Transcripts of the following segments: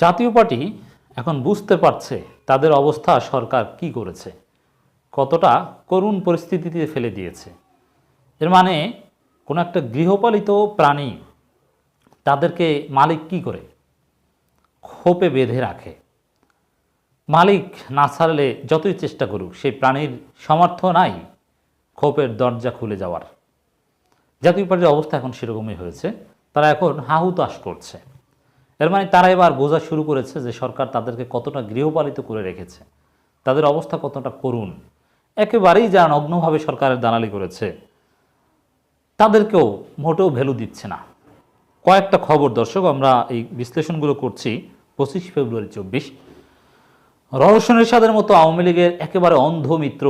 জাতীয় পার্টি এখন বুঝতে পারছে তাদের অবস্থা সরকার কি করেছে, কতটা করুণ পরিস্থিতিতে ফেলে দিয়েছে। এর মানে কোনো একটা গৃহপালিত প্রাণী তাদেরকে মালিক কি করে? খোপে বেঁধে রাখে। মালিক না ছাড়লে যতই চেষ্টা করুক, সেই প্রাণীর সামর্থ্য নাই খোপের দরজা খুলে যাওয়ার। জাতীয় পার্টির অবস্থা এখন সেরকমই হয়েছে। তারা এখন হাহুতাশ করছে। এর মানে তারা এবার বোঝা শুরু করেছে যে সরকার তাদেরকে কতটা গৃহপালিত করে রেখেছে। তাদের অবস্থা কতটা করুণ। একেবারেই যারা নগ্নভাবে সরকারের দালালি করেছে, তাদেরকেও মোটেও ভ্যালু দিচ্ছে না। কয়েকটা খবর দর্শক, আমরা এই বিশ্লেষণগুলো করছি পঁচিশ ফেব্রুয়ারি চব্বিশ। রহস্য এরশাদের মতো আওয়ামী লীগের একেবারে অন্ধ মিত্র,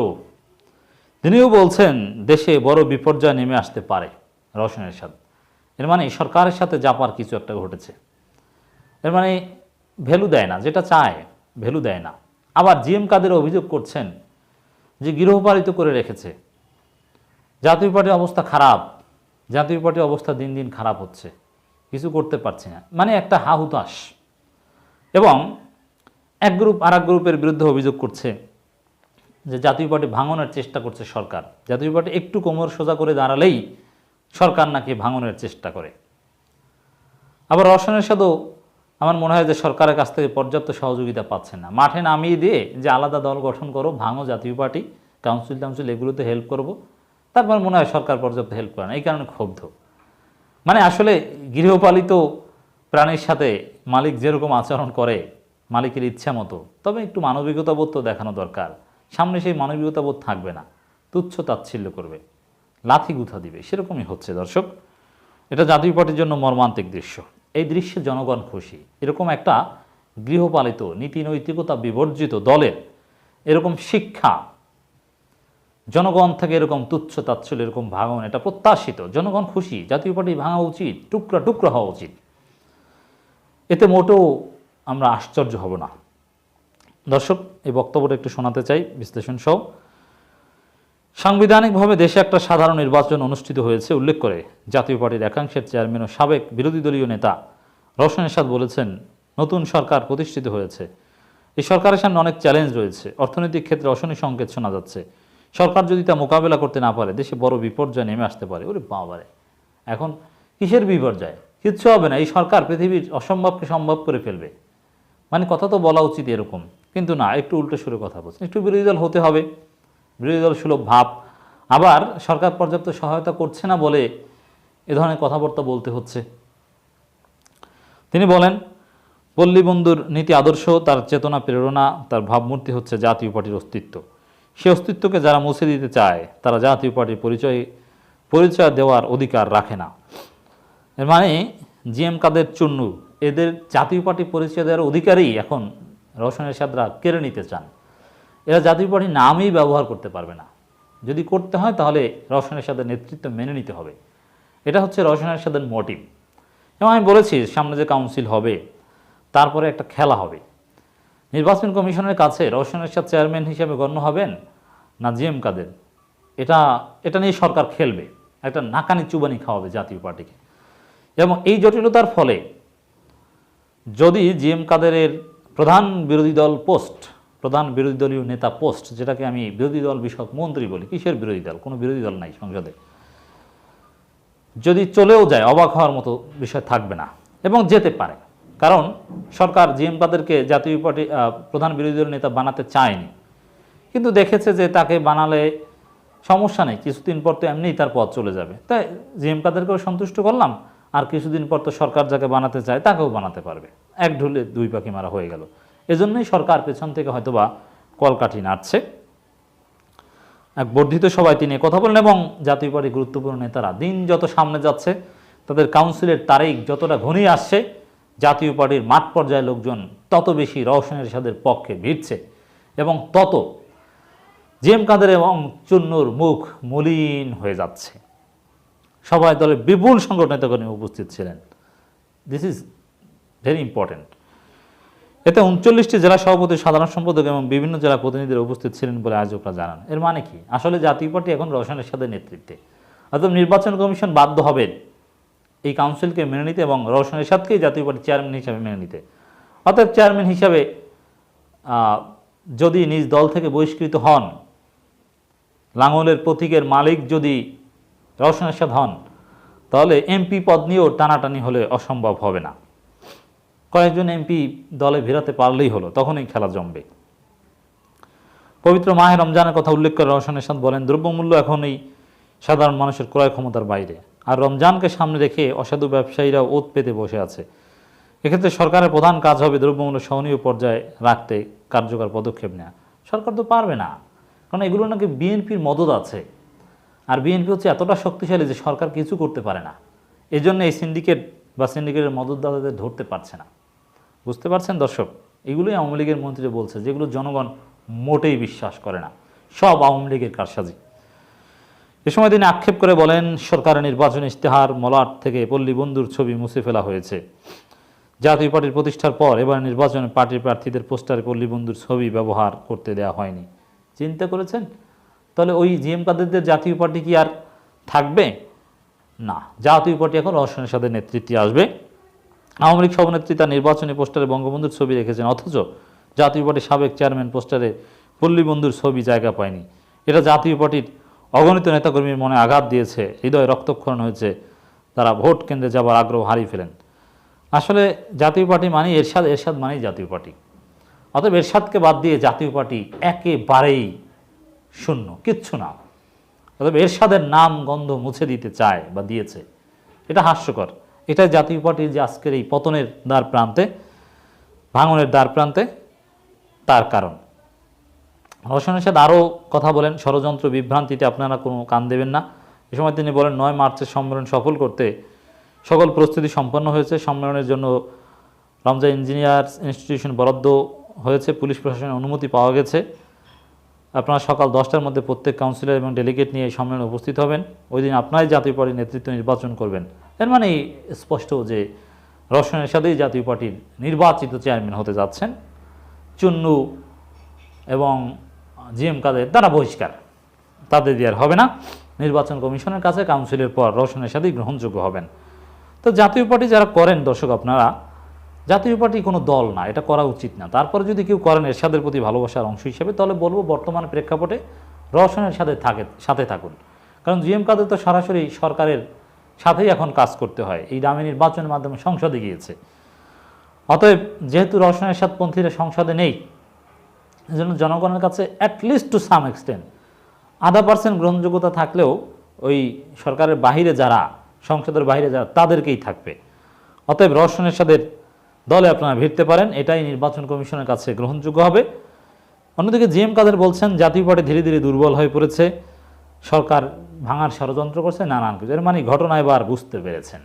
তিনিও বলছেন, দেশে বড় বিপর্যয় নেমে আসতে পারে রওশন এরশাদ এর মানে সরকারের সাথে জাপার কিছু একটা ঘটেছে। এর মানে ভ্যালু দেয় না, যেটা চায়, ভ্যালু দেয় না। আবার জিএম কাদের অভিযোগ করছেন যে গৃহপালিত করে রেখেছে। জাতীয় পার্টির অবস্থা খারাপ, জাতীয় পার্টির অবস্থা দিন দিন খারাপ হচ্ছে, কিছু করতে পারছে না। মানে একটা হাহুতাশ। এবং এক গ্রুপ আর এক গ্রুপের বিরুদ্ধে অভিযোগ করছে যে জাতীয় পার্টি ভাঙনের চেষ্টা করছে সরকার। জাতীয় পার্টি একটু কোমর সোজা করে দাঁড়ালেই সরকার নাকি ভাঙনের চেষ্টা করে। আবার রসায়নের সাথেও আমার মনে হয় যে সরকারের কাছ থেকে পর্যাপ্ত সহযোগিতা পাচ্ছে না। মাঠে নামিয়ে দিয়ে যে আলাদা দল গঠন করো, ভাঙো জাতীয় পার্টি কাউন্সিল টাউন্সিল এগুলোতে হেল্প করব, তারপর মনে হয় সরকার পর্যাপ্ত হেল্প করে না। এই কারণে ক্ষুব্ধ। মানে আসলে গৃহপালিত প্রাণীর সাথে মালিক যেরকম আচরণ করে, মালিকের ইচ্ছা মতো, তবে একটু মানবিকতা বোধ তো দেখানো দরকার। সামনে সেই মানবিকতা বোধ থাকবে না, তুচ্ছ তাচ্ছিল্য করবে, লাথি গুথা দিবে, সেরকমই হচ্ছে দর্শক। এটা জাতীয় পার্টির জন্য মর্মান্তিক দৃশ্য। এই দৃশ্যে জনগণ খুশি। এরকম একটা গৃহপালিত নীতি নৈতিকতা বিবর্জিত দলের এরকম শিক্ষা, জনগণ থেকে এরকম তুচ্ছ তাচ্ছল এরকম ভাঙন, এটা প্রত্যাশিত। জনগণ খুশি, জাতীয় পার্টি ভাঙা উচিত, টুকরা টুকরা হওয়া উচিত। এতে মোটেও আমরা আশ্চর্য হব না। দর্শক, এই বক্তব্যটা একটু শোনাতে চাই, বিশ্লেষণ সহ। সাংবিধানিকভাবে দেশে একটা সাধারণ নির্বাচন অনুষ্ঠিত হয়েছে, উল্লেখ করে জাতীয় পার্টির একাংশের চেয়ারম্যান ও সাবেক বিরোধী দলীয় নেতা রওশন এরশাদ বলেছেন, নতুন সরকার প্রতিষ্ঠিত হয়েছে। এই সরকারের সামনে অনেক চ্যালেঞ্জ রয়েছে। অর্থনৈতিক ক্ষেত্রে অশনি সংকেত শোনা যাচ্ছে। সরকার যদি তা মোকাবেলা করতে না পারে, দেশে বড় বিপর্যয় নেমে আসতে পারে। ওরে বাবারে! এখন কিসের বিপর্যয়? কিচ্ছু হবে না। এই সরকার পৃথিবীর অসম্ভবকে সম্ভব করে ফেলবে। মানে কথা তো বলা উচিত এরকম। কিন্তু না, একটু উল্টো সুরে কথা বলছেন। একটু বিরোধী দল হতে হবে। বিরোধী দল সুলভ ভাব। আবার সরকার পর্যাপ্ত সহায়তা করছে না বলে এ ধরনের কথাবার্তা বলতে হচ্ছে। তিনি বলেন, পল্লী বন্ধুর নীতি আদর্শ, তার চেতনা, প্রেরণা, তার ভাবমূর্তি হচ্ছে জাতীয় পার্টির অস্তিত্ব। সে অস্তিত্বকে যারা মুছে দিতে চায়, তারা জাতীয় পার্টির পরিচয় পরিচয় দেওয়ার অধিকার রাখে না। এর মানে জিএম কাদের চুন্নু, এদের জাতীয় পার্টি পরিচয় দেওয়ার অধিকারই এখন রওশনের সাদরা কেড়ে নিতে চান। এরা জাতীয় পার্টির নামই ব্যবহার করতে পারবে না। যদি করতে হয় তাহলে রওশনের সাথে নেতৃত্ব মেনে নিতে হবে। এটা হচ্ছে রওশনের সাথে মোটিভ এবং আমি বলেছি, সামনে যে কাউন্সিল হবে, তারপরে একটা খেলা হবে। নির্বাচন কমিশনের কাছে রওশনের সাথে চেয়ারম্যান হিসেবে গণ্য হবেন না জিএম কাদের। এটা এটা নিয়ে সরকার খেলবে। একটা নাকানি চুবানি খাওয়াবে জাতীয় পার্টিকে। এবং এই জটিলতার ফলে যদি জিএম কাদেরের প্রধান বিরোধী দল পোস্ট প্রধান বিরোধী দলীয় নেতা পোস্ট, যেটাকে আমি বিরোধী দল বিষয়ক মন্ত্রী বলি, কিসের বিরোধী দল? কোনো বিরোধী দল নাই সংসদে। যদি চলেও যায়, অবাক হওয়ার মতো বিষয় থাকবে না, এবং যেতে পারে। কারণ সরকার জিএম কাদেরকে জাতীয় পার্টি প্রধান বিরোধী দল নেতা বানাতে চায়নি। কিন্তু দেখেছে যে তাকে বানালে সমস্যা নেই, কিছুদিন পর তো এমনিই তার পথ চলে যাবে। তাই জিএম কাদেরকেও সন্তুষ্ট করলাম, আর কিছুদিন পর তো সরকার যাকে বানাতে চায়, তাকেও বানাতে পারবে। এক ঢুলে দুই পাখি মারা হয়ে গেল। এজন্যই সরকার পেছন থেকে হয়তোবা কলকাঠি নাড়ছে। এক বর্ধিত সভায় তিনি কথা বলেন এবং জাতীয় পার্টির গুরুত্বপূর্ণ নেতারা দিন যত সামনে যাচ্ছে, তাদের কাউন্সিলের তারিখ যতটা ঘনিয়ে আসছে, জাতীয় পার্টির মাঠ পর্যায়ে লোকজন তত বেশি রওশনের সাদের পক্ষে ভিড়ছে এবং তত জেম কাদের এবং চুন্নুর মুখ মলিন হয়ে যাচ্ছে। সবাই দলের বিপুল সংগঠন নেতাকর্মী উপস্থিত ছিলেন। দিস ইজ ভেরি ইম্পর্ট্যান্ট এতে উনচল্লিশটি জেলা সভাপতি, সাধারণ সম্পাদক এবং বিভিন্ন জেলা প্রতিনিধিরা উপস্থিত ছিলেন বলে আয়োজকরা জানান। এর মানে কি? আসলে জাতীয় পার্টি এখন রওশনের সাথে নেতৃত্বে। অর্থাৎ নির্বাচন কমিশন বাধ্য হবেন এই কাউন্সিলকে মেনে নিতে এবং রওশনের সাথেই জাতীয় পার্টি চেয়ারম্যান হিসাবে মেনে নিতে। অতএব চেয়ারম্যান হিসাবে যদি নিজ দল থেকে বহিষ্কৃত হন লাঙলের প্রতীকের মালিক যদি রওশন এরশাদ হন, তাহলে এমপি পদ নিয়েও টানাটানি হলে অসম্ভব হবে না। কয়েকজন এমপি দলে ভিড়াতে পারলেই হলো, তখনই খেলা জমবে। পবিত্র মাহে রমজানের কথা উল্লেখ করে রওশন এরশাদ বলেন, দ্রব্যমূল্য এখন এই সাধারণ মানুষের ক্রয় ক্ষমতার বাইরে। আর রমজানকে সামনে রেখে অসাধু ব্যবসায়ীরা ওত পেতে বসে আছে। এক্ষেত্রে সরকারের প্রধান কাজ হবে দ্রব্যমূল্য সহনীয় পর্যায়ে রাখতে কার্যকর পদক্ষেপ নেওয়া। সরকার তো পারবে না, কারণ এগুলো নাকি বিএনপির মদত আছে। আর বিএনপি হচ্ছে এতটা শক্তিশালী যে সরকার কিছু করতে পারে না। এই জন্য এই সিন্ডিকেট বা সিন্ডিকেটের মদতদাতাদের ধরতে পারছে না। বুঝতে পারছেন দর্শক? এগুলোই আওয়ামী লীগের মন্ত্রীরা বলছে, যেগুলো জনগণ মোটেই বিশ্বাস করে না। সব আওয়ামী লীগের কারসাজি। এ সময় তিনি আক্ষেপ করে বলেন সরকারের নির্বাচন ইশতেহার মলাট থেকে পল্লী বন্ধুর ছবি মুছে ফেলা হয়েছে। জাতীয় পার্টির প্রতিষ্ঠার পর এবার নির্বাচনে পার্টির প্রার্থীদের পোস্টারে পল্লী বন্ধুর ছবি ব্যবহার করতে দেওয়া হয়নি। চিন্তা করেছেন? তাহলে ওই জিএম কাদেরদের জাতীয় পার্টি কি আর থাকবে? না, জাতীয় পার্টি এখন রওশনের সাথে নেতৃত্বে আসবে। আওয়ামী লীগ সভানেত্রী তার নির্বাচনী পোস্টারে বঙ্গবন্ধুর ছবি রেখেছেন, অথচ জাতীয় পার্টির সাবেক চেয়ারম্যান পোস্টারে পল্লীবন্ধুর ছবি জায়গা পায়নি। এটা জাতীয় পার্টির অগণিত নেতাকর্মীর মনে আঘাত দিয়েছে, হৃদয় রক্তক্ষরণ হয়েছে, তারা ভোট কেন্দ্রে যাবার আগ্রহ হারিয়ে ফেলেন। আসলে জাতীয় পার্টি মানে এরশাদ এরশাদ মানেই জাতীয় পার্টি। অতএব এরশাদকে বাদ দিয়ে জাতীয় পার্টি একেবারেই শূন্য, কিচ্ছু না। অতএব এরশাদের নাম, গন্ধ মুছে দিতে চায় বা দিয়েছে, এটা হাস্যকর। এটা জাতীয় পার্টির যে আজকের এই পতনের দ্বার প্রান্তে, ভাঙনের দ্বার প্রান্তে তার কারণ। রোশন এরশাদ আরও কথা বলেন, ষড়যন্ত্র বিভ্রান্তিতে আপনারা কোনো কান দেবেন না। এ সময় তিনি বলেন, নয় মার্চের সম্মেলন সফল করতে সকল প্রস্তুতি সম্পন্ন হয়েছে। সম্মেলনের জন্য রমজা ইঞ্জিনিয়ার্স ইনস্টিটিউশন বরাদ্দ হয়েছে। পুলিশ প্রশাসনের অনুমতি পাওয়া গেছে। আপনারা সকাল দশটার মধ্যে প্রত্যেক কাউন্সিলর এবং ডেলিগেট নিয়ে সম্মেলনে উপস্থিত হবেন। ওই দিন আপনারাই জাতীয় পার্টির নেতৃত্ব নির্বাচন করবেন। এর মানে স্পষ্ট যে রওশনের সাথেই জাতীয় পার্টির নির্বাচিত চেয়ারম্যান হতে যাচ্ছেন চুন্নু এবং জি এম কাদের তারা বহিষ্কার। তাদের দিয়ে আর হবে না। নির্বাচন কমিশনের কাছে কাউন্সিলের পর রসনের সাথেই গ্রহণযোগ্য হবেন। তো জাতীয় পার্টি যারা করেন দর্শক আপনারা, জাতীয় পার্টি কোনো দল না, এটা করা উচিত না। তারপরে যদি কেউ করেন এরশাদের প্রতি ভালোবাসার অংশ হিসেবে, তাহলে বলব বর্তমান প্রেক্ষাপটে রসনের সাথে থাকে, সাথে থাকুন। কারণ জিএম কাদের তো সরাসরি সরকারের সাথেই এখন কাজ করতে হয়। এই দামি নির্বাচনের মাধ্যমে সংসদে গিয়েছে। অতএব যেহেতু রওশন এরশাদপন্থীরা সংসদে নেই, এজন্য জনগণের কাছে at least to some extent আধা পার্সেন্ট গ্রহণযোগ্যতা থাকলেও ওই সরকারের বাহিরে যারা, সংসদের বাইরে যারা, তাদেরকেই থাকবে। অতএব রওশন এরশাদের দলে আপনারা ভিড়তে পারেন, এটাই নির্বাচন কমিশনের কাছে গ্রহণযোগ্য হবে। অন্যদিকে জিএম কাদের বলছেন, জাতীয় পার্টি ধীরে ধীরে দুর্বল হয়ে পড়েছে। সরকার ভাঙার ষড়যন্ত্র করছে নানান কিছু। এর মানে ঘটনা এবার বুঝতে পেরেছেন।